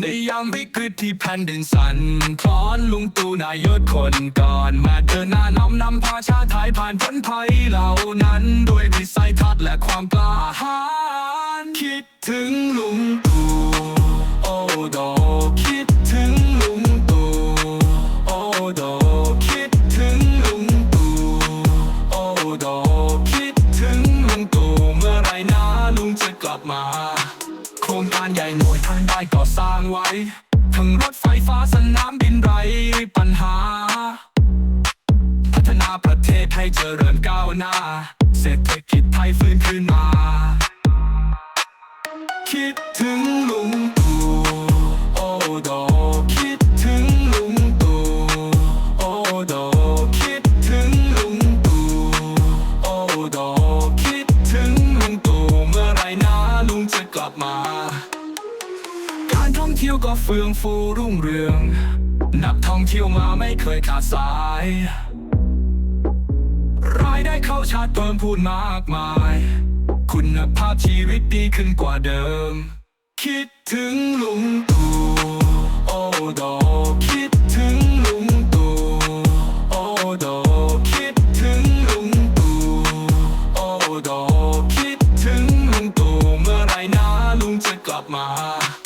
ในยามวิกฤตที่แผ่นดินสั่นคลอนลุงตู่นายกคนก่อน มาเดินหน้าน้อมนำพาชาติไทยผ่านพ้นภัยเหล่านั้น ด้วยวิสัยทัศน์และความกล้าหาญคิดถึงลุงตู่โอ้ดอคิดถึงลุงตู่โอ้ดอคิดถึงลุงตู่โอ้ดอคิดถึงลุงตู่เมื่อไรนะลุงจะกลับมา รงการใหญ่หน่วยทางได้ก่อสร้างไว้ ทั้งรถไฟฟ้าสนามบินไรปัญหา พัฒนาประเทศให้เจริญก้าวหน้า เศรษฐกิจไทยฟื้นขึ้นมา คิดถึงลุง มา การท่องเที่ยวก็เฟื่องฟูรุ่งเรือง นักท่องเที่ยวมาไม่เคยขาดสาย รายได้เข้าชาติเพิ่มพูนมากมาย คุณภาพชีวิตดีขึ้นกว่าเดิม คิดถึงลุงตู่โอ้ดอ up my heart.